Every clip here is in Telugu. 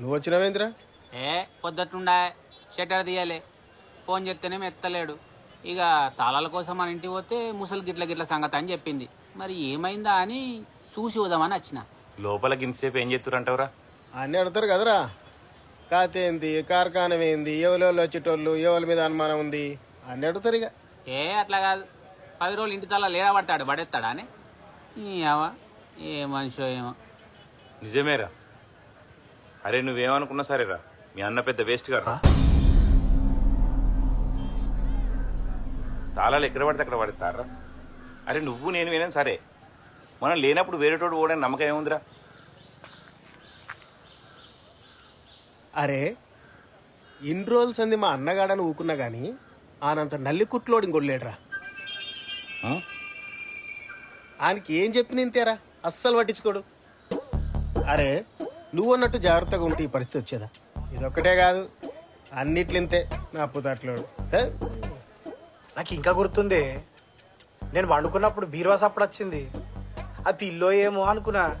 నువ్వు వచ్చినావేంద్రా ఏ పొద్దుట్లుండా షట్టర్ తీయాలి. ఫోన్ చేస్తేనేమో ఎత్తలేడు ఇక తాళాల కోసం మన ఇంటికి పోతే ముసలి గిట్ల గిట్ల సంగతి అని చెప్పింది. మరి ఏమైందా అని చూసి వదామని వచ్చిన. లోపల గింతసేపు ఏం చేస్తురంటవరా అన్నీ అడుగుతారు కదరా. కాతే ఏంది? కార్ఖానం ఏంది? ఎవరెవరు వచ్చేటోళ్ళు? ఎవరి మీద అనుమానం ఉంది? అన్నీ అడుగుతారు ఇక. ఏ అట్లా కాదు. పది రోజులు ఇంటి తాళాలు లేడా పడతాడు పడేస్తాడా అని. ఏవా ఏ మనిషో ఏమో. నిజమేరా? అరే నువ్వేమనుకున్నా సరేరా. మీ అన్న పెద్ద వేస్ట్ గారు. తాళాలు ఎక్కడ పడితే అక్కడ పడతారా అరే నువ్వు నేను వినే సరే. మనం లేనప్పుడు వేరేటోడు ఓడని నమ్మకం ఏముందిరా? అరే ఇన్ని రోజులు సంది మా అన్నగాడని ఊకున్నా గాని ఆనంత నల్లి కుట్లోడు ఇంకొడలేడురా? ఆయనకి ఏం చెప్పిన ఇంతేరా. అస్సలు పట్టించుకోడు. అరే నువ్వు అన్నట్టు జాగ్రత్తగా ఉంటే ఈ పరిస్థితి వచ్చేదా? ఇదొక్కటే కాదు అన్నిట్లింతే నా పుతాట్లోడు. హే? నాకు ఇంకా గుర్తుంది. నేను వండుకున్నప్పుడు బీరువా సప్పుడు వచ్చింది. ఆ పిల్లో ఏమో అనుకున్నా.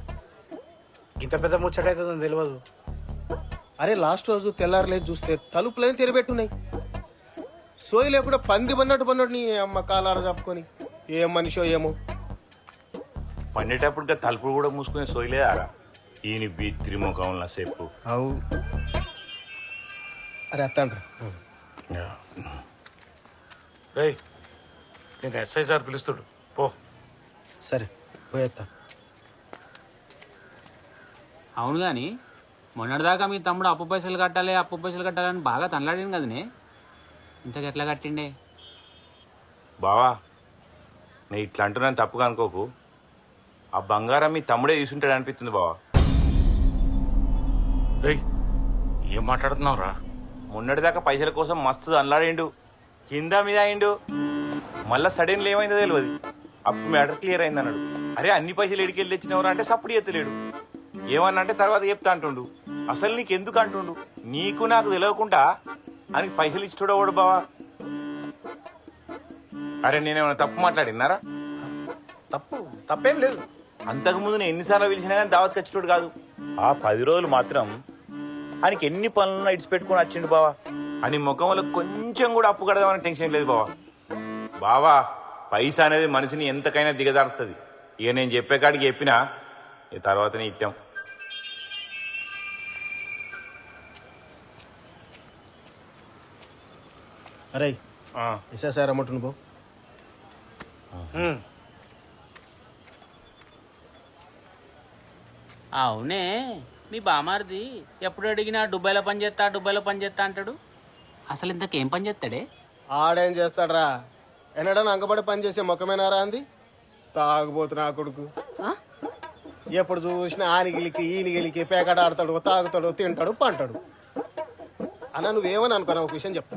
ఇంత పెద్ద ముచ్చట అవుతుందని తెలియదు అరే లాస్ట్ రోజు తెల్లారలేదు చూస్తే తలుపులని తెరబెట్టున్నాయి. సోయి లేకుండా పంది పన్నట్టు పన్నట్టు నీ అమ్మ కాలార చెప్పుకొని ఏం మనిషో ఏమో. పండేటప్పుడు తలుపులు కూడా మూసుకునే సోయలేదారా ఈయన బీ త్రిముఖంలో సేపు. అవు. అరే అత్తండ్రా నేను ఎస్ఐ సార్ పిలుస్తుడు. పో. సరే పోయేత్తా అవును కానీ మొన్నటిదాకా మీ తమ్ముడు అప్పు పైసలు కట్టాలి అప్పు పైసలు కట్టాలని బాగా తనలాడింది కదనే? ఇంతకు ఎట్లా కట్టిండే? బావా నేను ఇట్లా అంటున్నాను తప్పుగా అనుకోకు. ఆ బంగారం మీ తమ్ముడే తీసుంటాడు అనిపిస్తుంది బావా. ఏం మాట్లాడుతున్నావు రా మొన్నటిదాకా పైసల కోసం మస్తు అల్లాడిండు. కింద మీద అయిండు. మళ్ళా సడన్లీ ఏమైందో తెలియదు అప్పుడు మ్యాటర్ క్లియర్ అయింది అన్నాడు అరే అన్ని పైసలు ఎడికెళ్ళి తెచ్చినవరా అంటే సప్పుడు ఎత్తలేడు ఏమన్నా అంటే తర్వాత చెప్తా అంటుండు. అసలు నీకు ఎందుకు అంటుండు? నీకు నాకు తెలియకుండా అని పైసలు ఇచ్చుడవాడు బావా? అరే నేనేమైనా తప్పు మాట్లాడినారా తప్పు తప్పేం లేదు. అంతకుముందు నేను ఎన్నిసార్లు పిలిచినా కానీ దావత్ ఖచ్చితోడు కాదు. ఆ పది రోజులు మాత్రం ఆయనకి ఎన్ని పనులను ఇడిచి పెట్టుకుని వచ్చిండు బావా. అని ముఖంలో కొంచెం కూడా అప్పు కడదామని టెన్షన్ లేదు బావా. బావా పైసా అనేది మనిషిని ఎంతకైనా దిగజారుస్తుంది. ఇక నేను చెప్పే కాడికి చెప్పినా ఇక తర్వాతనే ఇట్టాం. అరే సార్ అమ్మటు పో ఉమ్. అవునే మీ బామారిది ఎప్పుడు అడిగినా దుబాయ్లో పని చేస్తా దుబాయ్లో పని చేస్తా అంటాడు? అసలు ఇంతకేం పని చేస్తాడే? ఆడేం చేస్తాడ్రా? ఎన్నడన్నా అంగపడి పని చేసే ముఖమేనారా అంది? తాగుబోతు నా కొడుకు. ఎప్పుడు చూసినా ఆనిగిలికి ఈనిగిలికి పేకాట ఆడతాడు తాగుతాడు తింటాడు పంటాడు. అన్న నువ్వేమని అనుకున్నా ఒక విషయం చెప్తా.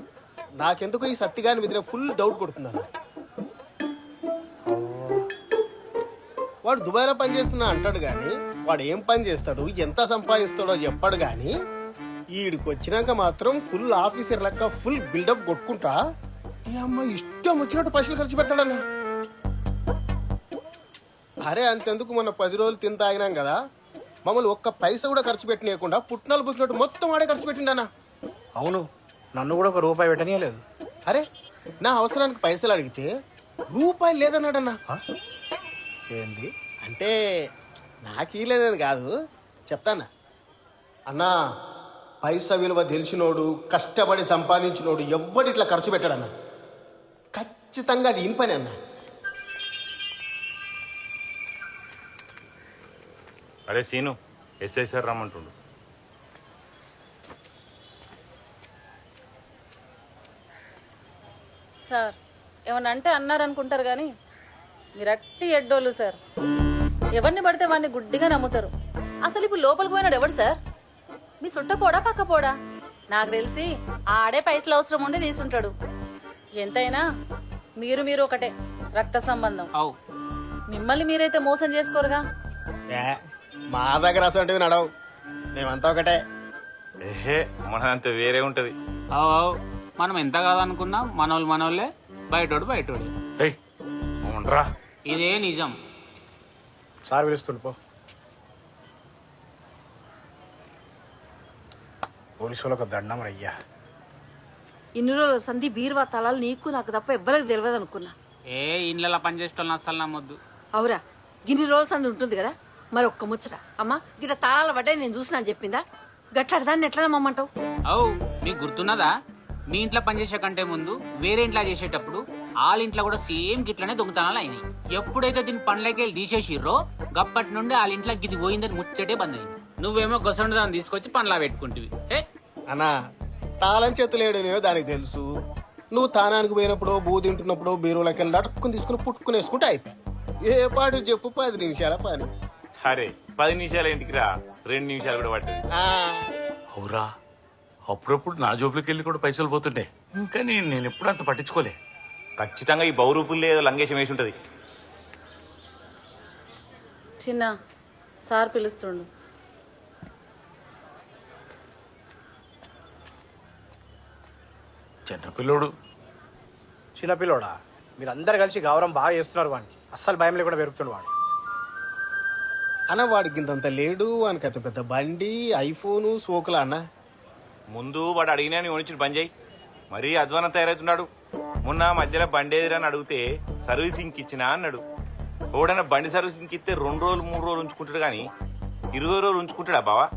నాకెందుకు ఈ సత్తిగాని మీద ఫుల్ డౌట్ కొడుతున్నాను వాడు దుబాయ్లో పని చేస్తున్నా అంటాడు కానీ వాడు ఏం పని చేస్తాడు ఎంత సంపాదిస్తాడో చెప్పాడు కానీ ఈడికి వచ్చినాక మాత్రం ఫుల్ ఆఫీసర్ లెక్క ఫుల్ బిల్డప్ కొట్టుకుంటా ఈ అమ్మ ఇష్టం వచ్చినట్టు పైసలు ఖర్చు పెడతాడన్న అరే అంతెందుకు మొన్న పది రోజులు తిని తాగినాం కదా మమ్మల్ని ఒక్క పైసా కూడా ఖర్చు పెట్టనీయకుండా పుట్నాలు బుక్కినట్టు మొత్తం ఆడే ఖర్చు పెట్టిండన్నా. అవును నన్ను కూడా ఒక రూపాయి పెట్టనీయలేదు. అరే నా అవసరానికి పైసలు అడిగితే రూపాయి లేదన్నాడన్నా. ఏంది అంటే నాకు లేదని కాదు. చెప్తానా? అన్నా పైసా విలువ తెలిసినోడు కష్టపడి సంపాదించినోడు ఎవ్వడి ఇట్లా ఖర్చు పెట్టాడన్నా? ఖచ్చితంగా అది ఇన్ పని అన్నా. అరే సీను ఎస్ఐ సార్ రమ్మంటుండు. సార్ ఏమన్నా అంటే అన్నారనుకుంటారు కానీ మీరు అట్టి ఎడ్డోళ్ళు సార్. ఎవరిని పడితే వాడిని గుడ్డిగా నమ్ముతారు. అసలు ఇప్పుడు లోపలికి పోయినాడు ఎవడు సార్? మీ సుట్టపోడా పక్కపోడా నాకు తెలిసి ఆడే పైసలు అవసరం ఉండి తీసుంటాడు. ఎంతైనా మీరు మీరు ఒకటే రక్త సంబంధం. మిమ్మల్ని మీరైతే మోసం చేసుకోరుగా? మా దగ్గర అసలు నడవు. మేమంతా ఒకటే. మనంత వేరే ఉంటది. మనం ఎంత కాదనుకున్నా మనోళ్ళు మనోళ్ళే బయటోడు బయటోడే. ఉండరా ఇదే నిజం. సార్ పిలుస్తుండు పో. పోలీసు వాళ్ళకి దండం అయ్యా. ఇన్ని రోజుల సంధి బీరువా తలాలు నీకు నాకు తప్ప ఎవ్వరికి తెలియదు అనుకున్నా. ఏ ఇండ్లలో పనిచేసేటోళ్ళని అస్సలు నమ్మొద్దు. అవురా గిన్ని రోజుల సంధి ఉంటుంది కదా మరి ఒక్క ముచ్చట. అమ్మా గిట్ట తాళాల పడ్డాయి నేను చూసినా అని చెప్పిందా? గట్లాడి దాన్ని ఎట్లా నమ్మంటావు అవు మీకు గుర్తున్నదా? మీ ఇంట్లో పనిచేసే కంటే ముందు వేరే ఇంట్లో చేసేటప్పుడు వాళ్ళ ఇంట్లో కూడా సేమ్ గిట్లనే దొంగతనాలు అయినాయి. ఎప్పుడైతే దీని పండ్లకి వెళ్ళి తీసేసిర్రో గప్పటి నుండి వాళ్ళ ఇంట్లో గిది పోయిందని ముచ్చటే బంద్ అయింది. నువ్వేమో గొసండి దాన్ని తీసుకొచ్చి పండ్లా పెట్టుకుంటివి. ఏ? అన్నా తాళం చేతులేడనేవో దానికి తెలుసు. నువ్వు తానానికి పోయినప్పుడు బూ తింటున్నప్పుడు బీరువులకి వెళ్ళి అటుక్కుని తీసుకుని పుట్టుకుని వేసుకుంటే అయిపోయి ఏ పాటు చెప్పు పది నిమిషాల పని. అరే పది నిమిషాల ఇంటికి రా. రెండు నిమిషాలు కూడా పట్టదు. ఆ, అవురా అప్పుడప్పుడు నా జోబులకి వెళ్ళి కూడా పైసలు పోతుండే. కానీ నేను ఎప్పుడు అంత పట్టించుకోలే. ఖచ్చితంగా ఈ బౌరూపుల్లో ఏదో లంగేషం వేసి ఉంటది. చిన్న సార్ పిలుస్తుండు. చిన్నపిల్లోడు చిన్నపిల్లోడా మీరు అందరు కలిసి గౌరవం బాగా చేస్తున్నారు వానికి. అస్సలు భయం లేకుండా పెరుగుతుండు వాడు. అన్న వాడికి ఇంతంత లేడు వానికి అంత పెద్ద బండి ఐఫోను సోకులా అన్న? ముందు వాడు అడిగినా నీ ఓనిచ్చి బంద్ చేయి మరీ అధ్వానం తయారవుతున్నాడు. మొన్న మధ్యలో బండి అని అడిగితే సర్వీసింగ్ ఇచ్చినా? అన్నాడు. ఓడైనా బండి సర్వీసింగ్ ఇస్తే రెండు రోజులు మూడు రోజులు ఉంచుకుంటాడు కానీ ఇరవై రోజులు ఉంచుకుంటాడా బావా?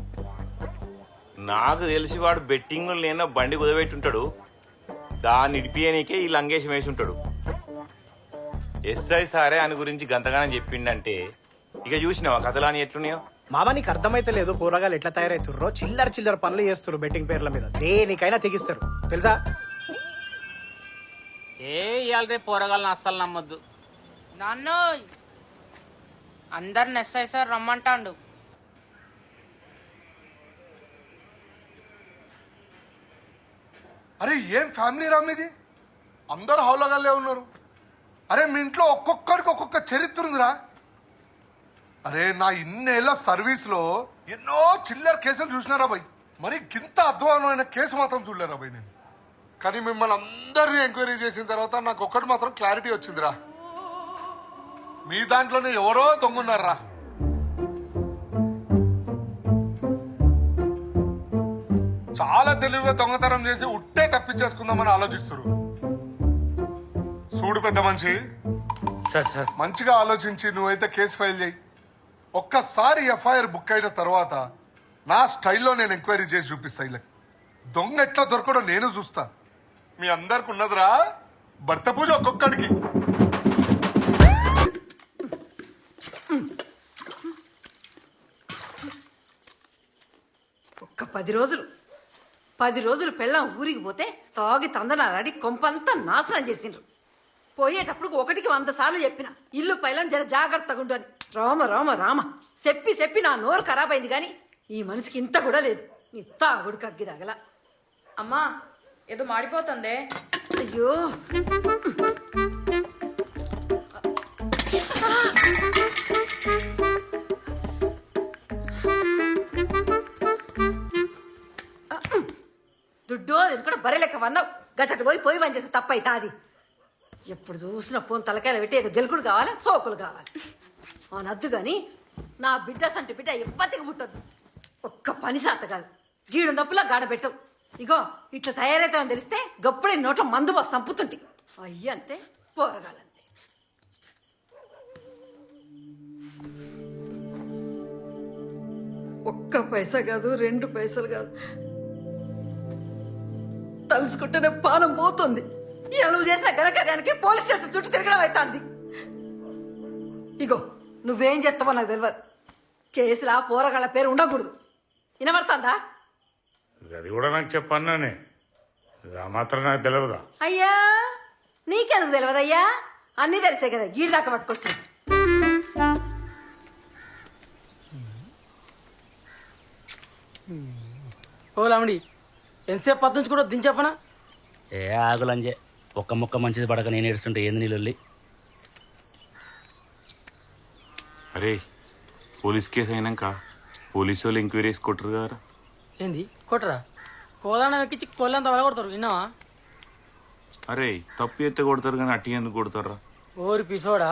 నాకు తెలిసి వాడు బెట్టింగ్ లేనో బండి కుదబెట్టుంటాడు. దాన్ని ఇడిపియనీకే ఈ లంగేషం వేసి ఉంటాడు ఎస్ఐ సారే అని గురించి గంతగానం చెప్పిండంటే ఇక చూసినావా కథలాని ఎట్లున్నాయో? మామ నీకు అర్థమైతే లేదు కూరగాయలు ఎట్లా తయారవుతుర్రో చిల్లర చిల్లర పనులు చేస్తారు బెట్టింగ్ పేర్ల మీద. దేనికైనా తెగిస్తారు. తెలుసా? ఏ ఇవాళ రేపు పోరగాళ్ళని అస్సలు నమ్మొద్దు. నాన్నోయ్! అందరిని ఎస్ఐ సార్ రమ్మంటాండు. అరే ఏం ఫ్యామిలీ రా మీది? అందరు హౌలగాళ్ళే ఉన్నారు. అరే మీ ఇంట్లో ఒక్కొక్కరికి ఒక్కొక్క చరిత్ర ఉందిరా. అరే నా ఇన్నేళ్ళ సర్వీస్లో ఎన్నో చిల్లర కేసులు చూసినారా బాయ్. మరి గింత అధ్వానమైన కేసు మాత్రం చూడలేరా బాయ్ నేను? కానీ మిమ్మల్ని అందరినీ ఎంక్వైరీ చేసిన తర్వాత నాకు ఒక్కటి మాత్రం క్లారిటీ వచ్చిందిరా. మీ దాంట్లోనే ఎవరో దొంగన్నారా? చాలా తెలివిగా దొంగతనం చేసి ఉట్టే తప్పించేసుకుందామని ఆలోచిస్తారు. చూడు పెద్ద మనిషి. Sir sir. మంచిగా ఆలోచించి నువ్వైతే కేసు ఫైల్ చేయి. ఒక్కసారి ఎఫ్ఐఆర్ బుక్ అయిన తర్వాత నా స్టైల్లో నేను ఎంక్వైరీ చేసి చూపిస్తా వీళ్ళకి దొంగ ఎట్లా దొరకడో నేను చూస్తా. మీ అందరికి ఉన్నదిరా భర్త పూజ ఒక్కొక్కడికి. ఒక్క పది రోజులు. పది రోజులు పెళ్ళాం ఊరికి పోతే తాగి తందనాలాడి కొంపంతా నాశనం చేసిండ్రు. పోయేటప్పుడు ఒకటికి వంద సార్లు చెప్పిన ఇల్లు పైలం జర జాగ్రత్తగా ఉండు అని. రామ రామ రామ. చెప్పి చెప్పి నా నోరు ఖరాబ్ అయింది కానీ ఈ మనిషికి ఇంత కూడా లేదు. నీ తాగుడు కగ్గి తగల. అమ్మా ఏదో మాడిపోతుందే. అయ్యో. దుడ్డో కూడా బరే లెక్క వన్నావు గట్టటి పోయి పోయి పని చేస్తే తప్పైతా అది. ఎప్పుడు చూసిన ఫోన్ తలకాయలు పెట్టి ఏదో గెలుకుడు కావాలి సోకులు కావాలి. అనద్దు కానీ నా బిడ్డ సంటి బిడ్డ ఎప్పటికి పుట్టద్దు. ఒక్క పని సాత కాదు. గీడు నప్పులా గాడ పెట్టవు. ఇగో ఇట్లా తయారవుతామని తెలిస్తే గప్పుడే నోట్లో మందు బస్ సంపుతుంటి అయ్యి అంతే పోరగాలంతే ఒక్క పైసా కాదు రెండు పైసలు కాదు. తలుసుకుంటేనే పానం పోతుంది. ఇవాళ నువ్వు చేసిన ఘనకార్యానికి పోలీస్ స్టేషన్ చుట్టూ తిరగడం అవుతుంది ఇగో నువ్వేం చేస్తావో నాకు తెలియదు కేసులా పోరగాళ్ళ పేరు ఉండకూడదు. వినబడుతుందా? అది కూడా నాకు చెప్పన్నానే ఆ మాత్రం నాకు తెలియదా అయ్యా నీకెందుకు తెలియదు అయ్యా? అన్నీ తెలిసే కదా గీడి దాకా పట్టుకొచ్చు ఓ లామిడి ఎంతసేపు పద్దు నుంచి కూడా దించప్పనా ఏ ఆగులంజే ఒక్క ముక్క మంచిది పడక నేను ఏడుస్తుంటే ఏంది నీళ్ళు అరే పోలీస్ కేసు అయినాక పోలీసు వాళ్ళు ఎంక్వైరీ వేసి కొట్టరు కదా. ఏంది? కొట్టరా? కోదానం ఎక్కించి కొల్లంతా వలగొడతారు విన్నావా? అరే తప్పు ఎత్తే కొడతారు కానీ అట్టి ఎందుకు కొడతారా? ఓరి పిసోడా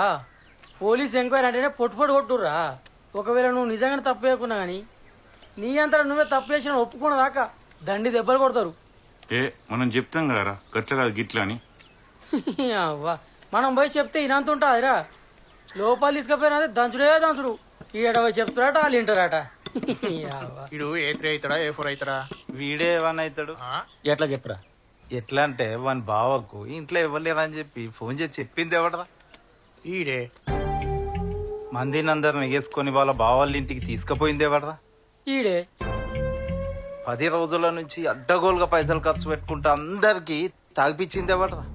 పోలీస్ ఎంక్వైరీ అంటేనే పొట్టు పొట్టు కొట్టుర్రా. ఒకవేళ నువ్వు నిజంగానే తప్పు చేయకున్నా కానీ నీ అంతటా నువ్వే తప్పు చేసిన ఒప్పుకున్న దాకా దండి దెబ్బలు కొడతారు. ఏ మనం చెప్తాం కదరా గట్ల కాదు గిట్ల అని. అవ్వా మనం పోయి చెప్తే ఇనంత ఉంటుందిరా. లోపల తీసుకుపోయినా దంచుడే దంచుడు. ఈడ చెప్తారట వాళ్ళు వింటారట. ఇడు ఏ త్రీ అవుతాడా ఏ ఫోర్ అవుతాడా? వీడే వన్ అవుతాడు. ఎట్లా చెప్పురా? ఎట్లా అంటే వాని బావకు ఇంట్లో ఇవ్వలేరని చెప్పి ఫోన్ చేసి చెప్పింది ఎవడరా ఈడే. మందిని అందరిని వేసుకొని వాళ్ళ బావాళ్ళ ఇంటికి తీసుకుపోయింది ఎవడరా ఈడే. పది రోజుల నుంచి అడ్డగోలుగా పైసలు ఖర్చు పెట్టుకుంటూ అందరికి తాగిపించింది ఎవడరా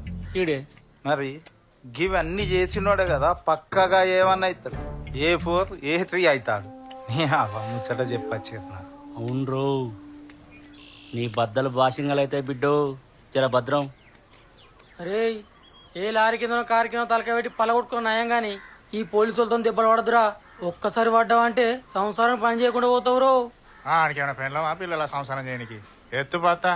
ఈడే. మరి గివన్నీ చేసినోడే కదా పక్కగా ఏమన్నా అవుతాడు ఏ ఫోర్ ఏ త్రీ అవుతాడు. ముచ్చట చెప్పచ్చు నాకు అవునరో నీ బద్దలు బాసింగలైతే బిడ్డో. జర భద్రం. అరే ఏ లారీ కింద కారు కింద తలకాయ పెట్టి పలగొట్టుకున్న నయం గాని ఈ పోలీసులతో దెబ్బలు పడదురా ఒక్కసారి పడ్డావంటే సంసారం పని చేయకుండా పోతావురో ఆడికేమైనా పెళ్ళమా పిల్లల సంసారం చేయనికి? ఎత్తు పాత